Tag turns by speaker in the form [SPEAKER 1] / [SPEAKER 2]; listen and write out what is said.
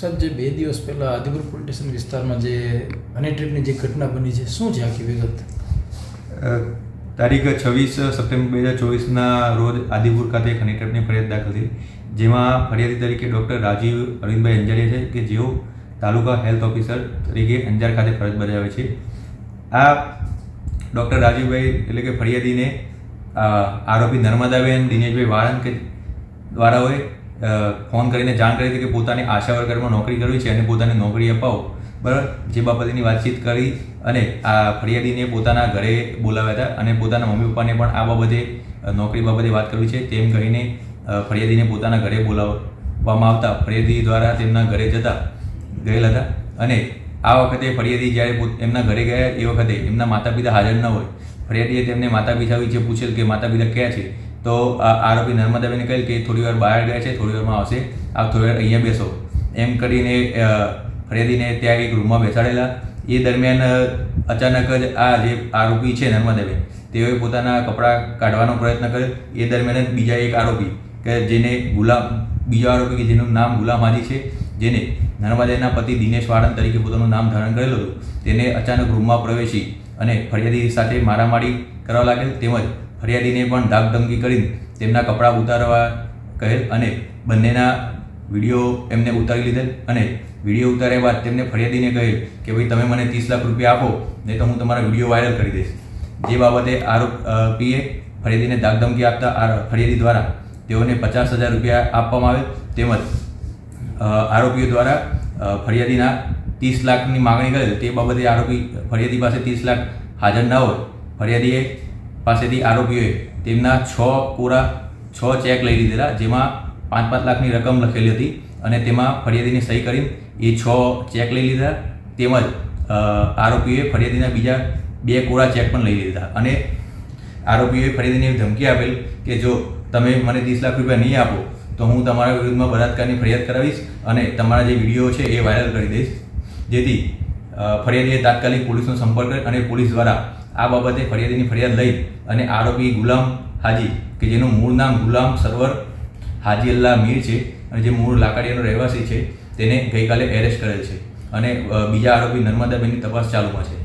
[SPEAKER 1] સાહેબ જે બે દિવસ પહેલાં આદિપુર પોલીસ સ્ટેશન વિસ્તારમાં જે હની ટ્રીપની જે ઘટના બની છે શું છે આખી વિગત?
[SPEAKER 2] તારીખ છવ્વીસ સપ્ટેમ્બર બે હજાર ચોવીસના રોજ આદિપુર ખાતે એક હની ટ્રેપની ફરિયાદ દાખલ થઈ. જેમાં ફરિયાદી તરીકે ડૉક્ટર રાજીવ અરવિંદભાઈ અંજારિયા છે કે જેઓ તાલુકા હેલ્થ ઓફિસર તરીકે અંજાર ખાતે ફરજ બજાવે છે. આ ડૉક્ટર રાજીવભાઈ એટલે કે ફરિયાદીને આરોપી નર્મદાબેન દિનેશભાઈ વાળંદ કે દ્વારાઓએ અ, ફોન કરીને જાણ કરી હતી કે પોતાની આશા વર્કરમાં નોકરી કરવી છે અને પોતાને નોકરી અપાવો. બરાબર? જે બાબતેની વાતચીત કરી અને આ ફરિયાદીને પોતાના ઘરે બોલાવ્યા હતા અને પોતાના મમ્મી પપ્પાને પણ આ બાબતે નોકરી બાબતે વાત કરવી છે. તેમ કહીને ફરિયાદીને પોતાના ઘરે બોલાવવામાં આવતા. ફરિયાદી દ્વારા તેમના ઘરે જતા ગયેલા હતા અને આ વખતે ફરિયાદી જ્યારે એમના ઘરે ગયા એ વખતે એમના માતા પિતા હાજર ન હોય. ફરિયાદીએ તેમને માતા પિતા વિશે પૂછેલ કે માતા પિતા ક્યાં છે? તો આ આરોપી નર્મદાબેને કહ્યું કે થોડી વાર બહાર ગયા છે, થોડી વારમાં આવશે. આપ થોડી વાર અહીંયા બેસો. એમ કરીને ફરિયાદીને ત્યાં એક રૂમમાં બેસાડેલા. એ દરમિયાન અચાનક જ આ જે આરોપી છે નર્મદાબેન, તેઓએ પોતાના કપડાં કાઢવાનો પ્રયત્ન કર્યો. એ દરમિયાન બીજા એક આરોપી, કે જેને ગુલામ, બીજો આરોપી કે જેનું નામ ગુલામ છે, જેને નર્મદાના પતિ દિનેશ વાળંદ તરીકે પોતાનું નામ ધારણ કરેલું હતું, તેને અચાનક રૂમમાં પ્રવેશી અને ફરિયાદી સાથે મારામારી કરવા લાગેલ. તેમજ ફરિયાદીને પણ ધાકધમકી કરીને તેમના કપડાં ઉતારવા કહેલ અને બંનેના વીડિયો એમને ઉતારી લીધેલ અને વીડિયો ઉતાર્યા બાદ તેમને ફરિયાદીને કહેલ કે ભાઈ, તમે મને ત્રીસ લાખ રૂપિયા આપો, નહીં તો હું તમારા વીડિયો વાયરલ કરી દઈશ. જે બાબતે આરોપીએ ફરિયાદીને ધાક ધમકી આપતા ફરિયાદી દ્વારા તેઓને પચાસ હજાર રૂપિયા આપવામાં આવે તેમજ આરોપીઓ દ્વારા ફરિયાદીના ત્રીસ લાખની માગણી કરેલ તે બાબતે આરોપી ફરિયાદી પાસે ત્રીસ લાખ હાજર ન હોય. ફરિયાદીએ પાસેથી આરોપીઓએ તેમના છ કોરા, છ ચેક લઈ લીધેલા, જેમાં પાંચ પાંચ લાખની રકમ લખેલી હતી અને તેમાં ફરિયાદીની સહી કરીને એ છ ચેક લઈ લીધા. તેમજ આરોપીઓએ ફરિયાદીના બીજા બે કોરા ચેક પણ લઈ લીધા. અને આરોપીઓએ ફરિયાદીને એવી ધમકી આપેલ કે જો તમે મને ત્રીસ લાખ રૂપિયા નહીં આપો, તો હું તમારા વિરુદ્ધમાં બળાત્કારની ફરિયાદ કરાવીશ અને તમારા જે વીડિયો છે એ વાયરલ કરી દઈશ. જેથી ફરિયાદીએ તાત્કાલિક પોલીસનો સંપર્ક કરી અને પોલીસ દ્વારા આ બાબતે ફરિયાદીની ફરિયાદ લઈ અને આરોપી ગુલામ હાજી, કે જેનું મૂળ નામ ગુલામ સરવર હાજી અલ્લાહ મીર છે, અને જે મૂળ લાકડીયાનો રહેવાસી છે, તેને ગઈકાલે એરેસ્ટ કરેલ છે. અને બીજા આરોપી નર્મદાબેનની તપાસ ચાલુમાં છે.